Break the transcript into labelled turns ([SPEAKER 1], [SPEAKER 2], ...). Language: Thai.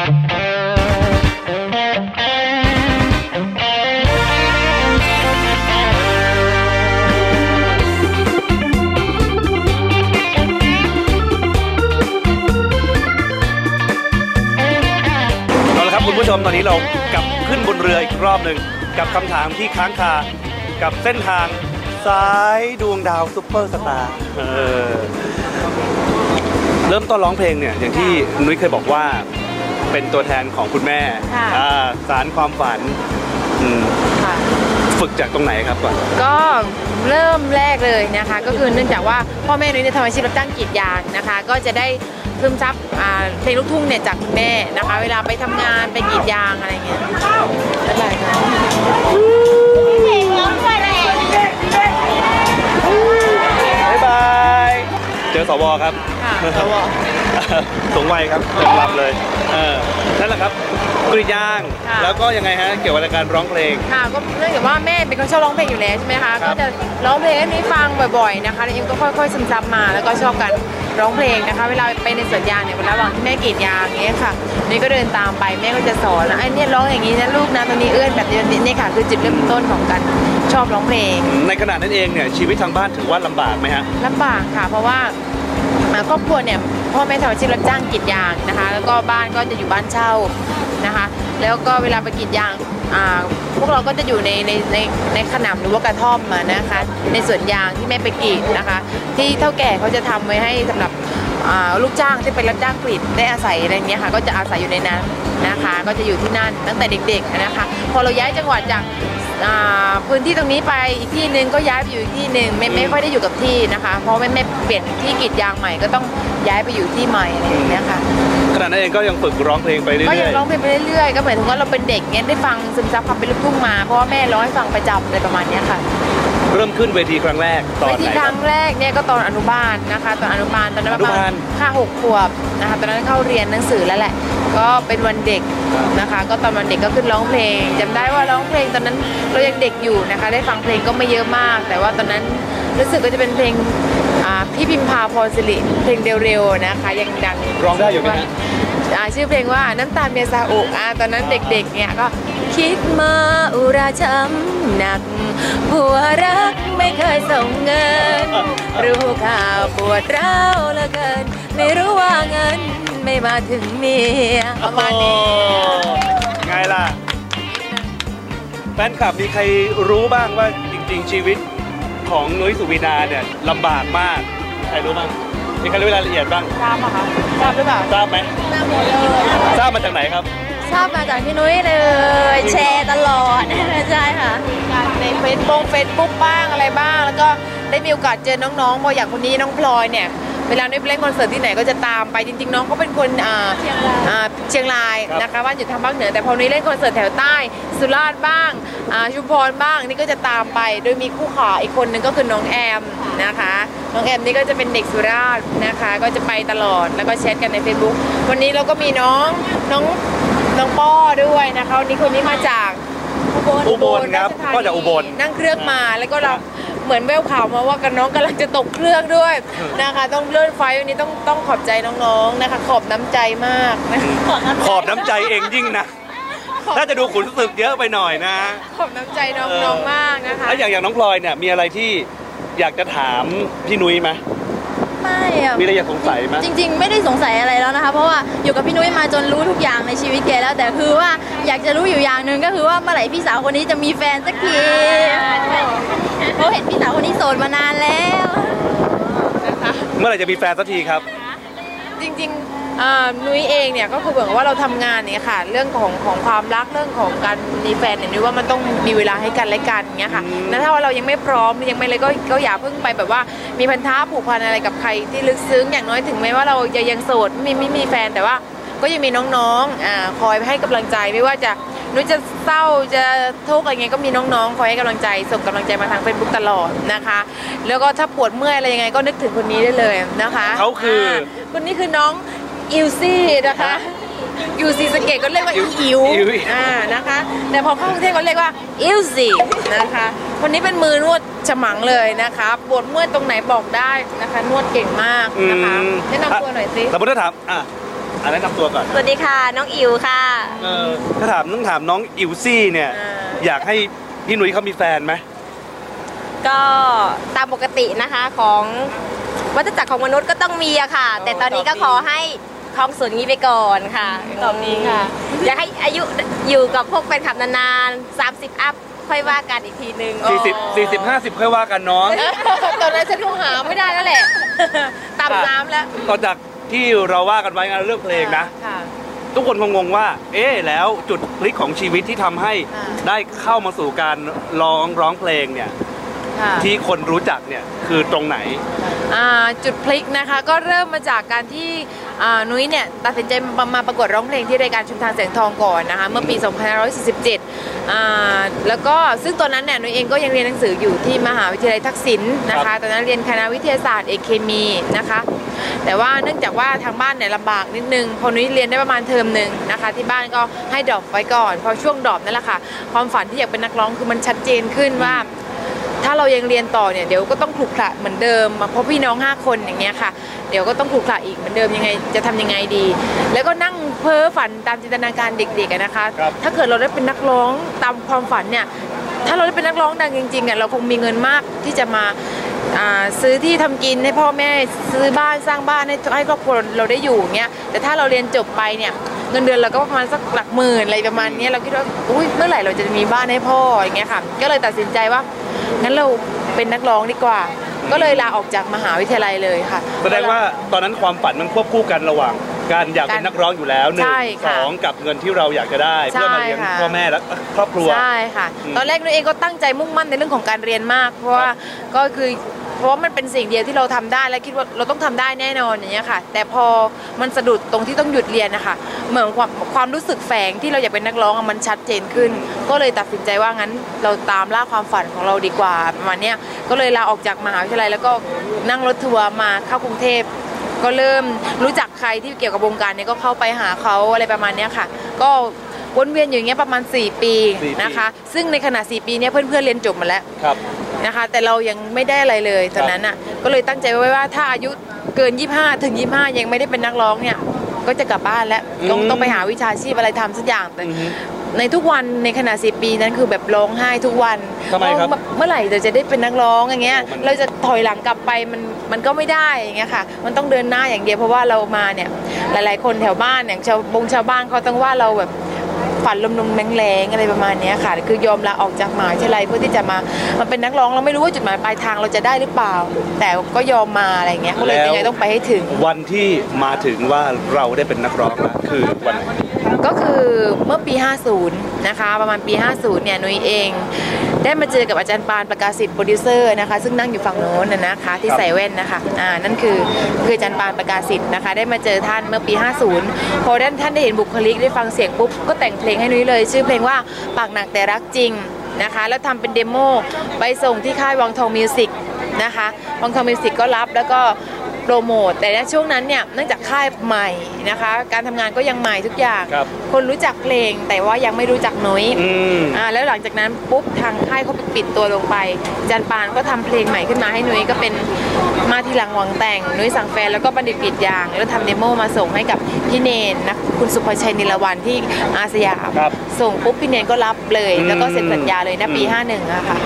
[SPEAKER 1] เอาละครับคุณผู้ชมตอนนี้เรากลับขึ้นบนเรืออีกรอบหนึ่งกับคำถามที่ค้างคากับเส้นทางสายดวงดาวซุปเปอร์สตาร์เออเริ่มต้นร้องเพลงเนี่ยอย่างที่นุ้ยเคยบอกว่า เป็นตัวแทนของคุณแม่
[SPEAKER 2] ค่ะ
[SPEAKER 1] อ่าสารความฝันอืม
[SPEAKER 2] ค่ะ
[SPEAKER 1] ฝึกจากตรงไหนครับก่อน
[SPEAKER 2] ก็เริ่มแรกเลยนะคะ ก็คือเนื่องจากว่าพ่อแม่นุ้ยเนี่ยทำอาชีพรับจ้างกรีดยางนะคะ ก็จะได้ซึมซับอ่าเพลงลูกทุ่งเนี่ยจากคุณแม่นะคะ เวลาไปทำงานไปกรีดยางอะไรเงี้ยอะไรนะ
[SPEAKER 1] บ๊ายบาย เจอสวครับ
[SPEAKER 2] ค่ะสว
[SPEAKER 1] สูงวัยครับเต็มลำเลยเออนั่นแหละครับกรีดยาง
[SPEAKER 2] ค่ะ
[SPEAKER 1] แล้วก็ยังไงฮะเกี่ยวกับการร้องเพลง
[SPEAKER 2] ค่ะก็เนื่องจากว่าแม่เป็นคนชอบร้องเพลงอยู่แล้วใช่ไหมคะ
[SPEAKER 1] ครั
[SPEAKER 2] ก็
[SPEAKER 1] บ
[SPEAKER 2] จะร้องเพลงให้นี้ฟังบ่อยๆนะคะแล้วเอ็มก็ค่อยๆซึมซับมา แล้วก็ชอบการร้องเพลงนะคะ เวลาไปในสวนยางเนี่ยเวลาระหว่างที่แม่กรีดยางอย่างเงี้ยค่ะนี่ก็เดินตามไปแม่ก็จะสอนแล้วไอ้เนี่ยร้องอย่างนี้นะลูกนะตรงนี้เอื้อนแบบนี้นี่ค่ะ คือจุดเริ่มต้นของการชอบร้องเพลง
[SPEAKER 1] ในขณะนั้นเองเนี่ยชีวิตทางบ้านถือว่าลำบากไหมฮะ
[SPEAKER 2] ลำบากค่ะเพราะว่าอ่าครอบครัวเนี่ย พ่อแม่ทำอาชีพรับจ้างกรีดยางนะคะ แล้วก็บ้านก็จะอยู่บ้านเช่านะคะ แล้วก็เวลาไปกรีดยางพวกเราก็จะอยู่ในในในในขนำหรือว่ากระท่อมมานะคะ ในสวนยางที่แม่ไปกรีดนะคะ ที่เท่าแก่เขาจะทำไว้ให้สำหรับ ลูกจ้างที่เป็นรับจ้างกรีดได้อาศัยอะไรอย่างเงี้ยค่ะก็จะอาศัยอยู่ในนั้นนะคะ ก็จะอยู่ที่นั่นตั้งแต่เด็กๆนะคะ พอเราย้ายจังหวัดจากอ่าพื้นที่ตรงนี้ไปอีกที่หนึ่งก็ย้ายไปอยู่อีกที่หนึ่งไม่ไม่ค่อยได้อยู่กับที่นะคะ เพราะแม่แม่เปลี่ยนที่กรีดยางใหม่ก็ต้องย้ายไปอยู่ที่ใหม่อะไรอย่างเงี้ยค่ะ
[SPEAKER 1] ขณะนั้นเองก็ยังฝึกร้องเพลงไปเรื่
[SPEAKER 2] ก็
[SPEAKER 1] อ
[SPEAKER 2] ยัง
[SPEAKER 1] ย
[SPEAKER 2] ร้องเพลงไปเรื่อยๆก็เหมือนถึงว่าเราเป็นเด็กเงี้ยได้ฟังซึมซับความเป็นลูกทุ่งมาเพราะว่าแม่ร้องให้ฟังประจำอะไรประมาณเนี้ยค่ะ
[SPEAKER 1] ๆ เริ่มขึ้นเวทีครั้งแรกตอน
[SPEAKER 2] เว
[SPEAKER 1] ไห
[SPEAKER 2] ที
[SPEAKER 1] น
[SPEAKER 2] ค
[SPEAKER 1] ครั
[SPEAKER 2] รั้
[SPEAKER 1] บ
[SPEAKER 2] งแรกเนี่ยก็ตอนอนุบาลนะคะ ตอนอนุบาลตอนนั้นประ
[SPEAKER 1] อนุ
[SPEAKER 2] มา
[SPEAKER 1] บา
[SPEAKER 2] ณ
[SPEAKER 1] ล
[SPEAKER 2] ห้าหกขวบนะคะตอนนั้นเข้าเรียนหนังสือแล้วแหละ ก็เป็นวันเด็กนะคะ ก็ตอนวันเด็กก็ขึ้นร้องเพลงจำได้ว่าร้องเพลงตอนนั้นเรายังเด็กอยู่นะคะ ได้ฟังเพลงก็ไม่เยอะมาก แต่ว่าตอนนั้นรู้สึกก็จะเป็นเพลงอ่าพี่พิมพาพรสิริเพลงเร็วๆนะคะยังดัง
[SPEAKER 1] ร้องได้อยู่ไหมฮะ
[SPEAKER 2] อ่า ชื่อเพลงว่าน้ำตาลเมียซาอุอ่าตอนนั้นเด็กๆเนี่ยก็คิดมาอุราช้ำหนักผัวรักไม่เคยส่งเงิน รู้ข่าวปวดร้าวเหลือเกิน ไม่รู้ว่าเงินไม่มาถึงเมียประมาณนี้
[SPEAKER 1] โอ้ไงล่ะ แฟนคลับมีใครรู้บ้างว่าจริง ๆ ชีวิตของนุ้ยสุวินาเนี่ยลำบากมาก ใครรู้บ้าง มีใครรู้รายละเอียดบ้าง
[SPEAKER 2] ทราบปะคะทราบหรือเปล่า
[SPEAKER 1] ทราบไหม
[SPEAKER 2] ทราบหมดเลย
[SPEAKER 1] ทราบมาจากไหนครับ
[SPEAKER 3] ชอบมาจากพี่นุ้ยเลย แชร์ตลอดใช่ค่ะ
[SPEAKER 2] ในเฟซบุ๊กเฟซบุ๊กบ้างอะไรบ้าง แล้วก็ได้มีโอกาสเจอน้องๆพออย่างคนนี้น้องพลอยเนี่ย เวลาได้ไปเล่นคอนเสิร์ตที่ไหนก็จะตามไปจริง ๆ น้องเขาเป็นคนอ่า
[SPEAKER 3] เชียงราย
[SPEAKER 2] อ่าเชียงราย
[SPEAKER 1] ครับ
[SPEAKER 2] นะคะบ้านอยู่ทางภาคเหนือแต่พอนี้เล่นคอนเสิร์ตแถวใต้ สุราษฎร์บ้างอ่าชุมพรบ้างนี่ก็จะตามไป โดยมีคู่ขาอีกคนนึงก็คือน้องแอมนะคะน้องแอมนี่ก็จะเป็นเด็กสุราษฎร์นะคะ ก็จะไปตลอดแล้วก็แชทกันใน Facebook วันนี้เราก็มีน้องน้องน้องป้อด้วยนะคะวันนี้คนนี้มาจาก
[SPEAKER 1] อุบลครับ
[SPEAKER 2] ชธนี
[SPEAKER 1] ก็จากอุบล
[SPEAKER 2] นั่งเครื่องมาแล้วก็เรา เหมือนแววข่าวมาว่ากันน้องกำลังจะตกเครื่องด้วยนะคะ ต้องเลื่อนไฟล์วันนี้ต้องต้องขอบใจน้องๆนะคะ ขอบน้ำใจมากนะคะ
[SPEAKER 1] ขอบน้ำใจเองยิ่งนะน่าจะดูขุนศึกเยอะไปหน่อยนะ
[SPEAKER 2] ขอบน้ำใจน้องๆมากนะคะ
[SPEAKER 1] แล้วอย่างอย่างน้องพลอยเนี่ยมีอะไรที่อยากจะถามพี่นุ้ยไหม
[SPEAKER 3] ไม่อะ
[SPEAKER 1] มีอะไรอยากสงสัยไหม
[SPEAKER 3] จริง ๆ ไม่ได้สงสัยอะไรแล้วนะคะ เพราะว่าอยู่กับพี่นุ้ยมาจนรู้ทุกอย่างในชีวิตแกแล้ว แต่คือว่าอยากจะรู้อยู่อย่างหนึ่งก็คือว่าเมื่อไหร่พี่สาวคนนี้จะมีแฟนสักทีเพราะเห็นพี่สาวคนนี้โสดมานานแล้ว
[SPEAKER 1] เมื่อไหร่จะมีแฟนสักทีครับ
[SPEAKER 2] จริงๆอ่า นุ้ยเองเนี่ยก็คือเหมือนกับว่าเราทำงานเนี่ยค่ะ เรื่องของของความรักเรื่องของการมีแฟนเนี่ยนุ้ยว่ามันต้องมีเวลาให้กันและกันเงี้ยค่ะ
[SPEAKER 1] อืม
[SPEAKER 2] แล้วถ้าว่าเรายังไม่พร้อมยังไม่เลยก็ก็อย่าเพิ่งไปแบบว่ามีพันธะผูกพันอะไรกับใครที่ลึกซึ้งอย่างน้อยถึงแม้ว่าเราจะยังโสดไม่ไม่มีแฟนแต่ว่าก็ยังมีน้องๆอ่าคอยให้กำลังใจไม่ว่าจะนุ้ยจะเศร้าจะทุกข์อะไรเงี้ยก็มีน้องๆคอยให้กำลังใจส่งกำลังใจมาทางเฟซบุ๊กตลอดนะคะ แล้วก็ถ้าปวดเมื่อยอะไรยังไงก็นึกถึงคนนี้ได้เลยนะคะ
[SPEAKER 1] เขาคือ
[SPEAKER 2] คนนี้คือน้อง อิวซี่นะคะยูซีสะเกตก็เรียกว่า
[SPEAKER 1] อิ
[SPEAKER 2] อิ
[SPEAKER 1] ว
[SPEAKER 2] ว
[SPEAKER 1] อิว
[SPEAKER 2] อ่านะคะ แต่พอเข้ากรุงเทพก็เรียกว่าอิวซี่นะคะคนนี้เป็นมือนวดฉมังเลยนะคะปวดเมื่อยตรงไหนบอกได้นะคะ นวดเก่งมากนะคะ
[SPEAKER 1] อืม
[SPEAKER 2] แนะนำตัวหน่อยสิ
[SPEAKER 1] สมมติถ้าถามอะอะแนะนำตัวก่อน
[SPEAKER 4] สวัสดีค่ะ น้องอิ๋วค่ะ
[SPEAKER 1] เออถ้าถามต้องถามน้องอิวซี่เนี่ย
[SPEAKER 4] อ่า
[SPEAKER 1] อยากให้พี่หนุ่ยเขามีแฟนไหม
[SPEAKER 4] ก็ตามปกตินะคะของวัฏจักรของมนุษย์ก็ต้องมีอะค่ะ แต่ตอนนี้ก็ขอให้ คลองสวนงี้ไปก่อนค่ะ
[SPEAKER 2] ตอบดีค่ะ
[SPEAKER 4] อยากให้อายุอยู่กับพวกแฟนคลับนานๆ 30 อัพค่อยว่ากันอีกทีนึง
[SPEAKER 1] 40 40 50ค่อยว่ากันน้อง
[SPEAKER 2] ตอนนั้นฉันคงหาไม่ได้แล้วแหละตามน้ำแล้ว
[SPEAKER 1] ต่อจากที่เราว่ากันไว้งานเรื่องเพลงนะ
[SPEAKER 2] ค่ะ
[SPEAKER 1] ทุกคนคงงงว่า เอ๊ะแล้วจุดพลิกของชีวิตที่ทำให้
[SPEAKER 2] อ่า
[SPEAKER 1] ได้เข้ามาสู่การร้องร้องเพลงเนี่ย
[SPEAKER 2] ค่ะ
[SPEAKER 1] ที่คนรู้จักเนี่ยคือตรงไหน
[SPEAKER 2] อ่าจุดพลิกนะคะก็เริ่มมาจากการที่อ่านุ้ยเนี่ยตัดสินใจมามาประกวดร้องเพลงที่รายการชุมทางแสงทองก่อนนะคะเมื่อปี 2547อ่าแล้วก็ซึ่งตอนนั้นเนี่ยนุ้ยเองก็ยังเรียนหนังสืออยู่ที่มหาวิทยาลัยทักษิณนะ
[SPEAKER 1] ครั
[SPEAKER 2] คะ
[SPEAKER 1] บ
[SPEAKER 2] ตอนนั้นเรียนคณะวิทยาศาสตร์เอกเคมีนะคะแต่ว่าเนื่องจากว่าทางบ้านเนี่ยลำบากนิดนึงพอนุ้ยเรียนได้ประมาณเทอมหนึ่งนะคะ ที่บ้านก็ให้ดรอปไว้ก่อน พอช่วงดรอปนั่นแหละค่ะความฝันที่อยากเป็นนักร้องคือมันชัดเจนขึ้นว่า ถ้าเรายังเรียนต่อเนี่ยเดี๋ยวก็ต้องขลุกขระเหมือนเดิมเพราะพี่น้อง 5 คนอย่างเงี้ยค่ะ เดี๋ยวก็ต้องขลุกขระอีกเหมือนเดิมยังไงจะทำยังไงดี แล้วก็นั่งเพ้อฝันตามจินตนาการเด็กๆอะนะคะ
[SPEAKER 1] ครับ
[SPEAKER 2] ถ้าเกิดเราได้เป็นนักร้องตามความฝันเนี่ยถ้าเราได้เป็นนักร้องดังจริงๆอะเราคงมีเงินมากที่จะมาอ่าซื้อที่ทำกินให้พ่อแม่ซื้อบ้านสร้างบ้านให้ให้ครอบครัวเราได้อยู่อย่างเงี้ยแต่ถ้าเราเรียนจบไปเนี่ยเงินเดือนเราก็ประมาณสักหลักหมื่นอะไรประมาณเนี้ยเราคิดว่าอุ้ยเมื่อไหร่เราจะมีบ้านให้พ่ออย่างเงี้ยค่ะ ก็เลยตัดสินใจว่า งั้นเราเป็นนักร้องดีกว่า ก็เลยลาออกจากมหาวิทยาลัยเลยค่ะ
[SPEAKER 1] แสดงว่าตอนนั้นความฝันมันควบคู่กันระหว่างการอยากเป็นนักร้องอยู่แล้วหนึ่ง
[SPEAKER 2] ใช่
[SPEAKER 1] ส
[SPEAKER 2] ค่ะ
[SPEAKER 1] องกับเงินที่เราอยากจะได้
[SPEAKER 2] ใช่
[SPEAKER 1] เพื่อมาเลี้ยง
[SPEAKER 2] ค่ะ
[SPEAKER 1] พ่อแม่และครอบครัว
[SPEAKER 2] ใช่ค่ะ
[SPEAKER 1] อืม
[SPEAKER 2] ตอนแรกนุ้ยเองก็ตั้งใจมุ่งมั่นในเรื่องของการเรียนมาก เพราะว่าก็คือ เพราะว่ามันเป็นสิ่งเดียวที่เราทำได้และคิดว่าเราต้องทำได้แน่นอนอย่างเงี้ยค่ะ แต่พอมันสะดุดตรงที่ต้องหยุดเรียนนะคะเหมือนความความรู้สึกแฝงที่เราอยากเป็นนักร้องมันชัดเจนขึ้น ก็เลยตัดสินใจว่างั้นเราตามล่าความฝันของเราดีกว่าประมาณเนี้ยก็เลยลาออกจากมหาวิทยาลัยแล้วก็นั่งรถทัวร์มาเข้ากรุงเทพก็เริ่มรู้จักใครที่เกี่ยวกับวงการเนี้ก็เข้าไปหาเขาอะไรประมาณเนี้ยค่ะ ก็วนเวียนอยู่อย่างเงี้ยประมาณ4ปี
[SPEAKER 1] สี่ปี
[SPEAKER 2] นะคะ ซึ่งในขณะ 4 ปีเนี้ยเพื่อนๆเรียนจบหมาแล้ว นะคะ แต่เรายังไม่ได้อะไรเลยตอนนั้นอะก็เลยตั้งใจไว้ว่าถ้าอายุเกิน 25 ถึง 25 ยังไม่ได้เป็นนักร้องเนี่ยก็จะกลับบ้านแล้วต้อง
[SPEAKER 1] อืม
[SPEAKER 2] ต้องไปหาวิชาชีพอะไรทำสักอย่างแต่
[SPEAKER 1] อือฮึ
[SPEAKER 2] ในทุกวันในขณะ10ปีนั้นคือแบบร้องไห้ทุกวัน
[SPEAKER 1] ทำไมครับ
[SPEAKER 2] ว่าเมื่อไหร่เราจะได้เป็นนักร้องอย่างเงี้ย
[SPEAKER 1] โอ้มัน
[SPEAKER 2] เราจะถอยหลังกลับไปมันมันก็ไม่ได้อย่างเงี้ยค่ะ มันต้องเดินหน้าอย่างเดียวเพราะว่าเรามาเนี่ยหลาย ๆ คนแถวบ้านอย่างชาวบงชาวบ้านเขาต้องว่าเราแบบ ฝันลมๆแรงๆอะไรประมาณเนี้ยค่ะ คือยอมลาออกจากมหาวิทยาลัยเพื่อที่จะมามาเป็นนักร้องเราไม่รู้ว่าจุดหมายปลายทางเราจะได้หรือเปล่า แต่ก็ยอมมาอะไรเงี้ยก็เลย
[SPEAKER 1] แล้ว
[SPEAKER 2] ยังไงต้องไปให้ถึง
[SPEAKER 1] วันที่มาถึงว่าเราได้เป็นนักร้องแล้วคือวันไหน
[SPEAKER 2] ก็คือเมื่อปี 50 นะคะ ประมาณปี 50 เนี่ยนุ้ยเอง ได้มาเจอกับอาจารย์ปานประกาศสิทธิ์โปรดิวเซอร์นะคะ ซึ่งนั่งอยู่ฝั่งโน้นนะนะคะที่ใส่แว่นนะคะอ่านั่นคือคืออาจารย์ปานประกาศสิทธิ์นะคะ ได้มาเจอท่านเมื่อปี 50 พอด้านท่านได้เห็นบุคลิกได้ฟังเสียงปุ๊บก็แต่งเพลงให้นุ้ยเลย ชื่อเพลงว่าปากหนักแต่รักจริงนะคะ แล้วทำเป็นเดโมไปส่งที่ค่ายวังทองมิวสิกนะคะวังทองมิวสิกก็รับแล้วก็ โปรโมทแต่ในช่วงนั้นเนี่ยเนื่องจากค่ายใหม่นะคะ การทำงานก็ยังใหม่ทุกอย่าง
[SPEAKER 1] ครับ
[SPEAKER 2] คนรู้จักเพลงแต่ว่ายังไม่รู้จักนุ้ย
[SPEAKER 1] อืม
[SPEAKER 2] อ่าแล้วหลังจากนั้นปุ๊บทางค่ายเขาปิดตัวลงไป จันปานก็ทำเพลงใหม่ขึ้นมาให้นุ้ยก็เป็นมาทีหลังหวังแต่งนุ้ยสั่งแฟนแล้วก็บัณฑิตกรีดยาง แล้วทำเดโมมาส่งให้กับพี่เนนนะคุณสุภชัยนิลวันที่อาสยาม
[SPEAKER 1] ครับ
[SPEAKER 2] ส่งปุ๊บพี่เนนก็รับเลย
[SPEAKER 1] อืม
[SPEAKER 2] แล้วก็เซ็นสัญญาเลยนะปี 51อะค่ะ